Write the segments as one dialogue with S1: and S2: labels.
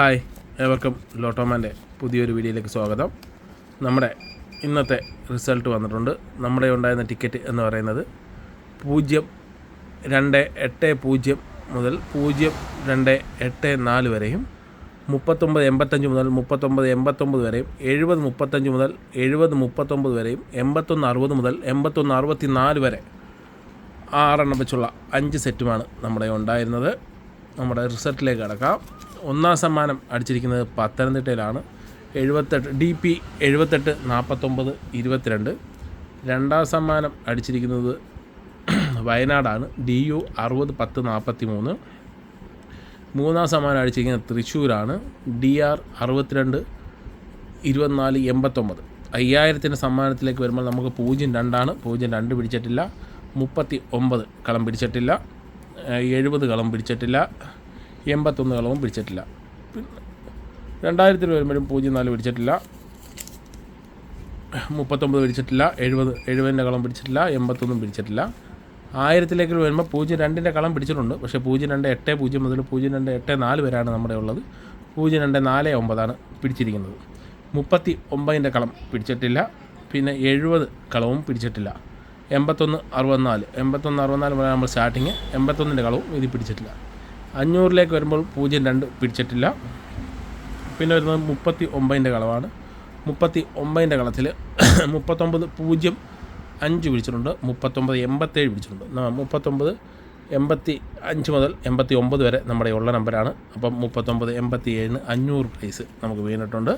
S1: Hi ഏവർക്കും ലോട്ടോമാന്റെ പുതിയൊരു വീഡിയോയിലേക്ക് സ്വാഗതം. നമ്മുടെ ഇന്നത്തെ റിസൾട്ട് വന്നിട്ടുണ്ട്. നമ്മുടെ ഉണ്ടായിരുന്ന ടിക്കറ്റ് എന്ന് പറയുന്നത് പൂജ്യം രണ്ട് എട്ട് പൂജ്യം മുതൽ പൂജ്യം രണ്ട് എട്ട് നാല് വരെയും മുപ്പത്തൊമ്പത് എൺപത്തഞ്ച് മുതൽ മുപ്പത്തൊമ്പത് എൺപത്തൊമ്പത് വരെയും എഴുപത് മുപ്പത്തഞ്ച് മുതൽ എഴുപത് മുപ്പത്തൊമ്പത് വരെയും എൺപത്തൊന്ന് അറുപത് മുതൽ എൺപത്തൊന്ന് അറുപത്തി നാല് വരെ ആറെണ്ണം വെച്ചുള്ള അഞ്ച് സെറ്റുമാണ് നമ്മുടെ ഉണ്ടായിരുന്നത്. നമ്മുടെ റിസൾട്ടിലേക്ക് കടക്കാം. ഒന്നാം സമ്മാനം അടിച്ചിരിക്കുന്നത് പത്തനംതിട്ടയിലാണ്. എഴുപത്തെട്ട് ഡി പി എഴുപത്തെട്ട് നാൽപ്പത്തൊമ്പത് ഇരുപത്തിരണ്ട്. രണ്ടാം സമ്മാനം അടിച്ചിരിക്കുന്നത് വയനാടാണ്. ഡി യു അറുപത് പത്ത് നാൽപ്പത്തി മൂന്ന് മൂന്നാം സമ്മാനം അടിച്ചിരിക്കുന്നത് തൃശ്ശൂരാണ്. ഡി ആർ അറുപത്തിരണ്ട് ഇരുപത്തിനാല് എൺപത്തൊമ്പത്. അയ്യായിരത്തിന്റെ സമ്മാനത്തിലേക്ക് വരുമ്പോൾ നമുക്ക് പൂജ്യം രണ്ടാണ്. പൂജ്യം രണ്ട് പിടിച്ചിട്ടില്ല. മുപ്പത്തി ഒമ്പത് കളം പിടിച്ചിട്ടില്ല. എഴുപത് കളം പിടിച്ചിട്ടില്ല. എൺപത്തൊന്ന് കളവും പിടിച്ചിട്ടില്ല. രണ്ടായിരത്തിൽ വരുമ്പോഴും പൂജ്യം നാല് പിടിച്ചിട്ടില്ല. മുപ്പത്തൊമ്പത് പിടിച്ചിട്ടില്ല. എഴുപത് എഴുപതിന്റെ കളം പിടിച്ചിട്ടില്ല. എൺപത്തൊന്നും പിടിച്ചിട്ടില്ല. ആയിരത്തിലേക്ക് വരുമ്പോൾ പൂജ്യം രണ്ടിന്റെ കളം പിടിച്ചിട്ടുണ്ട്. പക്ഷേ പൂജ്യം രണ്ട് എട്ട് പൂജ്യം മുതൽ പൂജ്യം രണ്ട് എട്ട് നാല് വരെയാണ് നമ്മുടെ ഉള്ളത്. പൂജ്യം രണ്ട് നാല് ഒമ്പതാണ് പിടിച്ചിരിക്കുന്നത്. മുപ്പത്തി ഒമ്പതിന്റെ കളം പിടിച്ചിട്ടില്ല. പിന്നെ എഴുപത് കളവും പിടിച്ചിട്ടില്ല. എൺപത്തൊന്ന് അറുപത്തിനാല്. എൺപത്തൊന്ന് അറുപത്തിനാല് നമ്മൾ സ്റ്റാർട്ടിങ്. എൺപത്തൊന്നിന്റെ കളവും ഇത് പിടിച്ചിട്ടില്ല. അഞ്ഞൂറിലേക്ക് വരുമ്പോൾ പൂജ്യം രണ്ട് പിടിച്ചിട്ടില്ല. പിന്നെ വരുന്നത് മുപ്പത്തി ഒമ്പതിന്റെ കളവാണ്. മുപ്പത്തി ഒമ്പതിന്റെ കളത്തിൽ മുപ്പത്തൊമ്പത് പൂജ്യം അഞ്ച് പിടിച്ചിട്ടുണ്ട്. മുപ്പത്തൊമ്പത് എൺപത്തേഴ് പിടിച്ചിട്ടുണ്ട്. മുപ്പത്തൊമ്പത് എൺപത്തി അഞ്ച് മുതൽ എൺപത്തി ഒമ്പത് വരെ നമ്മുടെ ഉള്ള നമ്പറാണ് അപ്പം മുപ്പത്തൊമ്പത് എൺപത്തി ഏഴിന് അഞ്ഞൂറ് പ്രൈസ് നമുക്ക് വീണിട്ടുണ്ട്.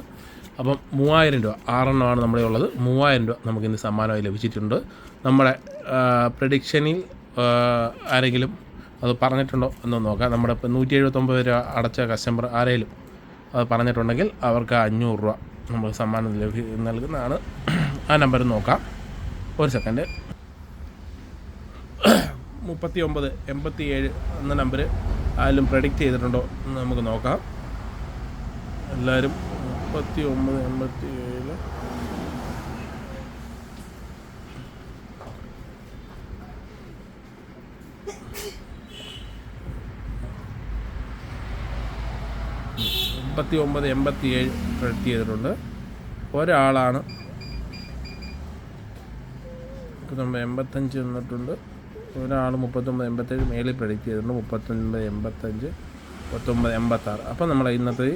S1: അപ്പം മൂവായിരം രൂപ ആറെണ്ണമാണ് നമ്മുടെ ഉള്ളത്. മൂവായിരം രൂപ നമുക്ക് ഇന്ന് സമ്മാനമായി ലഭിച്ചിട്ടുണ്ട്. നമ്മുടെ പ്രഡിക്ഷനിൽ ആരെങ്കിലും അത് പറഞ്ഞിട്ടുണ്ടോ എന്ന് നോക്കാം. നമ്മുടെ ഇപ്പം നൂറ്റി എഴുപത്തൊമ്പത് രൂപ അടച്ച കസ്റ്റമർ ആരെങ്കിലും അത് പറഞ്ഞിട്ടുണ്ടെങ്കിൽ അവർക്ക് അഞ്ഞൂറ് രൂപ നമ്മൾ സമ്മാനം ലഭി നൽകുന്നതാണ്. ആ നമ്പർ നോക്കാം. ഒരു സെക്കൻഡ് മുപ്പത്തി ഒമ്പത് എൺപത്തി ഏഴ് എന്ന നമ്പർ ആരും പ്രഡിക്റ്റ് ചെയ്തിട്ടുണ്ടോ എന്ന് നമുക്ക് നോക്കാം. എല്ലാവരും മുപ്പത്തി ഒമ്പത് എൺപത്തി ഏഴ് മുപ്പത്തി ഒമ്പത് എൺപത്തി ഏഴ് പ്രഡിക്റ്റ് ചെയ്തിട്ടുണ്ട് ഒരാളാണ് എൺപത്തഞ്ച് നിന്നിട്ടുണ്ട് ഒരാൾ മുപ്പത്തൊമ്പത് എൺപത്തേഴ് മേളിൽ പ്രഡിക്റ്റ് ചെയ്തിട്ടുണ്ട് മുപ്പത്തൊൻപത് എൺപത്തഞ്ച് മുപ്പത്തൊമ്പത് എൺപത്താറ് അപ്പം നമ്മൾ ഇന്നത്തെ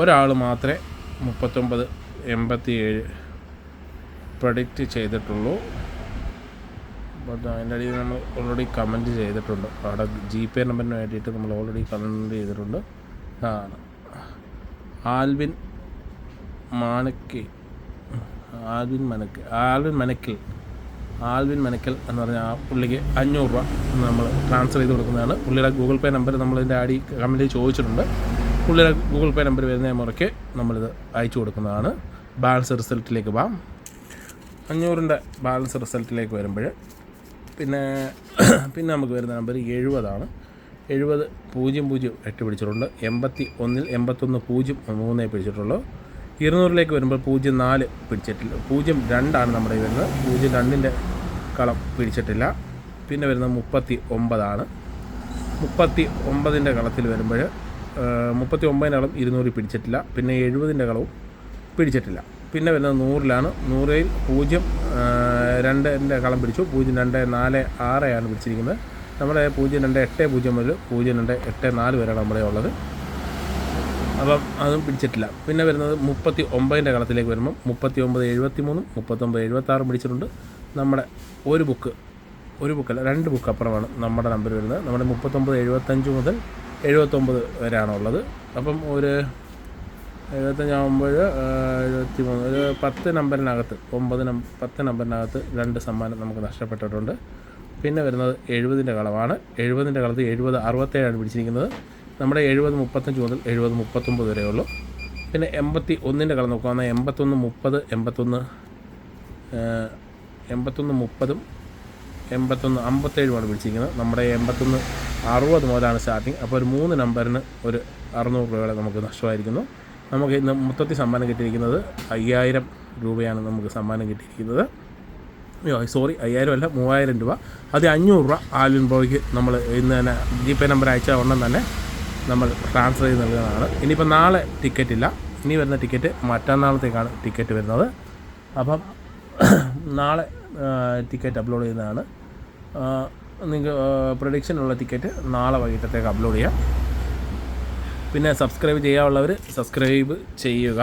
S1: ഒരാൾ മാത്രമേ മുപ്പത്തൊമ്പത് എൺപത്തി ഏഴ് പ്രഡിക്റ്റ് ചെയ്തിട്ടുള്ളൂ അതിന്റെ അടിയിൽ നമ്മൾ ഓൾറെഡി കമന്റ് ചെയ്തിട്ടുണ്ട്. അവിടെ ജി പേ നമ്പറിന് വേണ്ടിയിട്ട് നമ്മൾ ഓൾറെഡി കമന്റ് ചെയ്തിട്ടുണ്ട്. ആണ് Alvin Manakki Alvin Manakk Alvin മനക്കിൽ Alvin Manakkal എന്ന് പറഞ്ഞ ആ പുള്ളിക്ക് അഞ്ഞൂറ് രൂപ നമ്മൾ ട്രാൻസ്ഫർ ചെയ്ത് കൊടുക്കുന്നതാണ്. പുള്ളിയുടെ ഗൂഗിൾ പേ നമ്പർ നമ്മളിതിന്റെ ആടി കമ്പനിയിൽ ചോദിച്ചിട്ടുണ്ട്. പുള്ളിയുടെ ഗൂഗിൾ പേ നമ്പർ വരുന്ന മുറയ്ക്ക് നമ്മളിത് അയച്ചു കൊടുക്കുന്നതാണ്. ബാലൻസ് റിസൾട്ടിലേക്ക് പോകാം അഞ്ഞൂറിന്റെ ബാലൻസ് റിസൾട്ടിലേക്ക് വരുമ്പോൾ പിന്നെ പിന്നെ നമുക്ക് വരുന്ന നമ്പർ എഴുപതാണ്. എഴുപത് പൂജ്യം പൂജ്യം എട്ട് പിടിച്ചിട്ടുണ്ട്. എൺപത്തി ഒന്നിൽ എൺപത്തൊന്ന് പൂജ്യം മൂന്നേ പിടിച്ചിട്ടുള്ളൂ. ഇരുന്നൂറിലേക്ക് വരുമ്പോൾ പൂജ്യം നാല് പിടിച്ചിട്ടില്ല. പൂജ്യം രണ്ടാണ് നമ്മുടെ വരുന്നത്. പൂജ്യം രണ്ടിന്റെ കളം പിടിച്ചിട്ടില്ല. പിന്നെ വരുന്നത് മുപ്പത്തി ഒമ്പതാണ് മുപ്പത്തി ഒമ്പതിന്റെ കളത്തിൽ വരുമ്പോൾ മുപ്പത്തി ഒമ്പതിന്റെ കളം ഇരുന്നൂറിൽ പിടിച്ചിട്ടില്ല. പിന്നെ എഴുപതിന്റെ കളവും പിടിച്ചിട്ടില്ല. പിന്നെ വരുന്നത് നൂറിലാണ്. നൂറിൽ പൂജ്യം രണ്ടിന്റെ കളം പിടിച്ചു. പൂജ്യം രണ്ട് നാല് ആണ് പിടിച്ചിരിക്കുന്നത്. നമ്മുടെ പൂജ്യം രണ്ട് എട്ട് പൂജ്യം മുതൽ പൂജ്യം രണ്ട് എട്ട് നാല് വരെയാണ് നമ്മുടെ ഉള്ളത്. അപ്പം അതും പിടിച്ചിട്ടില്ല. പിന്നെ വരുന്നത് മുപ്പത്തി ഒമ്പതിന്റെ കളത്തിലേക്ക് വരുമ്പം മുപ്പത്തി ഒമ്പത് എഴുപത്തി മൂന്നും മുപ്പത്തൊമ്പത് എഴുപത്താറും പിടിച്ചിട്ടുണ്ട്. നമ്മുടെ ഒരു ബുക്ക് ഒരു ബുക്കല്ല രണ്ട് ബുക്ക് അപ്പുറമാണ് നമ്മുടെ നമ്പർ വരുന്നത്. നമ്മുടെ മുപ്പത്തൊമ്പത് എഴുപത്തഞ്ച് മുതൽ എഴുപത്തൊമ്പത് വരെയാണുള്ളത് അപ്പം ഒരു എഴുപത്തഞ്ചാകുമ്പോൾ എഴുപത്തി മൂന്ന് ഒരു പത്ത് നമ്പറിനകത്ത് ഒമ്പത് നം പത്ത് നമ്പറിനകത്ത് രണ്ട് സമ്മാനം നമുക്ക് നഷ്ടപ്പെട്ടിട്ടുണ്ട്. പിന്നെ വരുന്നത് എഴുപതിന്റെ കളവാണ്. എഴുപതിന്റെ കളത്ത് എഴുപത് അറുപത്തേഴാണ് പിടിച്ചിരിക്കുന്നത്. നമ്മുടെ എഴുപത് മുപ്പത്തഞ്ച് മുതൽ എഴുപത് മുപ്പത്തൊമ്പത് വരെ ഉള്ളൂ. പിന്നെ എൺപത്തി ഒന്നിന്റെ കളർ നോക്കുകയാണെങ്കിൽ എൺപത്തൊന്ന് മുപ്പത് എൺപത്തൊന്ന് എൺപത്തൊന്ന് മുപ്പതും എൺപത്തൊന്ന് അമ്പത്തേഴുമാണ് പിടിച്ചിരിക്കുന്നത്. നമ്മുടെ എൺപത്തൊന്ന് അറുപത് മുതലാണ് സ്റ്റാർട്ടിങ്. അപ്പോൾ ഒരു മൂന്ന് നമ്പറിന് ഒരു അറുന്നൂറ് രൂപയുടെ നമുക്ക് നഷ്ടമായിരിക്കുന്നു. നമുക്ക് ഇന്ന് മൊത്തത്തിൽ സമ്മാനം കിട്ടിയിരിക്കുന്നത് അയ്യായിരം രൂപയാണ് നമുക്ക് സമ്മാനം കിട്ടിയിരിക്കുന്നത്. സോറി അയ്യായിരം അല്ല മൂവായിരം രൂപ. അത് അഞ്ഞൂറ് രൂപ ആൽവിൻ ബോയ്ക്ക് നമ്മൾ ഇന്ന് തന്നെ ജി പേ നമ്പർ അയച്ച ഉടനെ തന്നെ നമ്മൾ ട്രാൻസ്ഫർ ചെയ്ത് നൽകുന്നതാണ്. ഇനിയിപ്പോൾ നാളെ ടിക്കറ്റ് ഇല്ല. ഇനി വരുന്ന ടിക്കറ്റ് മറ്റന്നാളത്തേക്കാണ് ടിക്കറ്റ് വരുന്നത്. അപ്പം നാളെ ടിക്കറ്റ് അപ്ലോഡ് ചെയ്യുന്നതാണ്. നിങ്ങൾക്ക് പ്രൊഡിക്ഷനുള്ള ടിക്കറ്റ് നാളെ വൈകിട്ടത്തേക്ക് അപ്ലോഡ് ചെയ്യാം. പിന്നെ സബ്സ്ക്രൈബ് ചെയ്യാനുള്ളവർ സബ്സ്ക്രൈബ് ചെയ്യുക.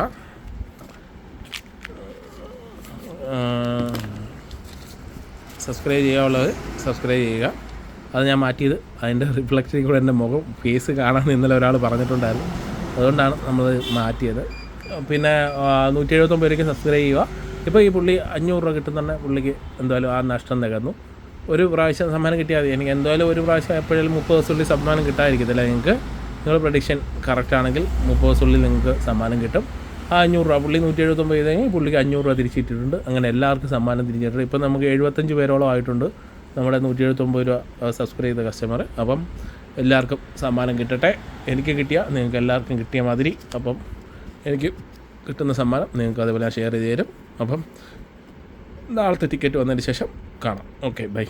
S1: സബ്സ്ക്രൈബ് ചെയ്യാനുള്ളത് സബ്സ്ക്രൈബ് ചെയ്യുക. അത് ഞാൻ മാറ്റിയത്. അതിന്റെ റിഫ്ലക്ഷൻ കൂടെ എന്റെ മുഖം ഫേസ് കാണാൻ ഇന്നലെ ഒരാൾ പറഞ്ഞിട്ടുണ്ടായിരുന്നു. അതുകൊണ്ടാണ് നമ്മൾ മാറ്റിയത്. പിന്നെ നൂറ്റി എഴുപത്തൊമ്പത് രൂപയ്ക്ക് സബ്സ്ക്രൈബ് ചെയ്യുക. ഇപ്പോൾ ഈ പുള്ളി അഞ്ഞൂറ് രൂപ കിട്ടുന്നുണ്ട് പുള്ളിക്ക് എന്തായാലും ആ നഷ്ടം നികന്നു. ഒരു പ്രാവശ്യം സമ്മാനം കിട്ടിയാൽ മതി. എനിക്ക് എന്തായാലും ഒരു പ്രാവശ്യം എപ്പോഴും മുപ്പത് ദിവസത്തിനുള്ളിൽ സമ്മാനം കിട്ടാതിരിക്കത്തില്ല. നിങ്ങൾക്ക് നിങ്ങളുടെ പ്രഡിക്ഷൻ കറക്റ്റ് ആണെങ്കിൽ മുപ്പത് ദിവസത്തിനുള്ളിൽ നിങ്ങൾക്ക് സമ്മാനം കിട്ടും. ആ അഞ്ഞൂറ് രൂപ. പുള്ളി നൂറ്റി എഴുപത്തൊമ്പത് ചെയ്തെങ്കിൽ പുള്ളിക്ക് അഞ്ഞൂറ് രൂപ തിരിച്ചിട്ടിട്ടുണ്ട്. അങ്ങനെ എല്ലാവർക്കും സമ്മാനം തിരിച്ചിട്ടുണ്ട്. ഇപ്പം നമുക്ക് എഴുപത്തഞ്ച് പേരോളം ആയിട്ടുണ്ട് നമ്മുടെ നൂറ്റി എഴുപത്തൊമ്പത് രൂപ സബ്സ്ക്രൈബ് ചെയ്ത കസ്റ്റമർ അപ്പം എല്ലാവർക്കും സമ്മാനം കിട്ടട്ടെ. എനിക്ക് കിട്ടിയ നിങ്ങൾക്ക് എല്ലാവർക്കും കിട്ടിയ മാതിരി. അപ്പം എനിക്ക് കിട്ടുന്ന സമ്മാനം നിങ്ങൾക്ക് അതേപോലെ ഷെയർ ചെയ്ത് തരും. അപ്പം നാളത്തെ ടിക്കറ്റ് വന്നതിന് ശേഷം കാണാം. Okay bye